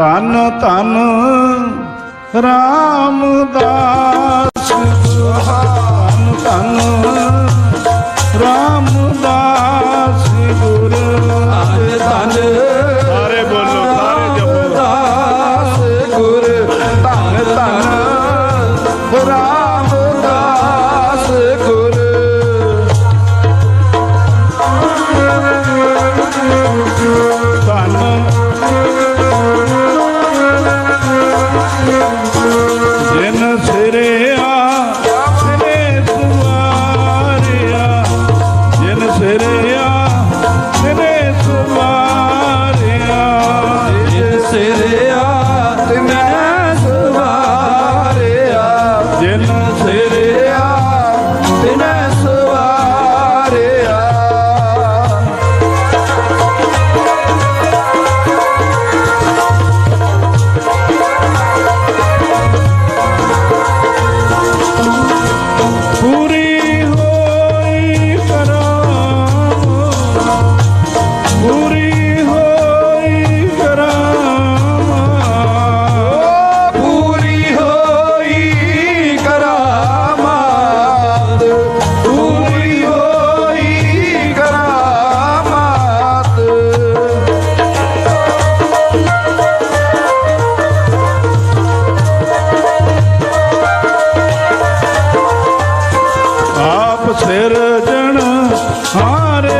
ਧੰਨ ਧੰਨ ਰਾਮਦਾਸ। ਧੰਨ ਧੰਨ ਰਾਮਦਾਸ ਗੁਰ। ਧੰਨ ਸਾਰੇ ਬੋਲੋ ਸਾਰੇ ਜਪੋ। ਦਾਸ ਗੁਰ। ਧੰਨ ਧੰਨ ਰਾਮਦਾਸ ਸਿਰਿਆ ਸਿਰੇ ਸੁਵਾਰਿਆ ਜਿਨ ਸਿਰੇ ਸਿਰਜਣ ਹਾਰੇ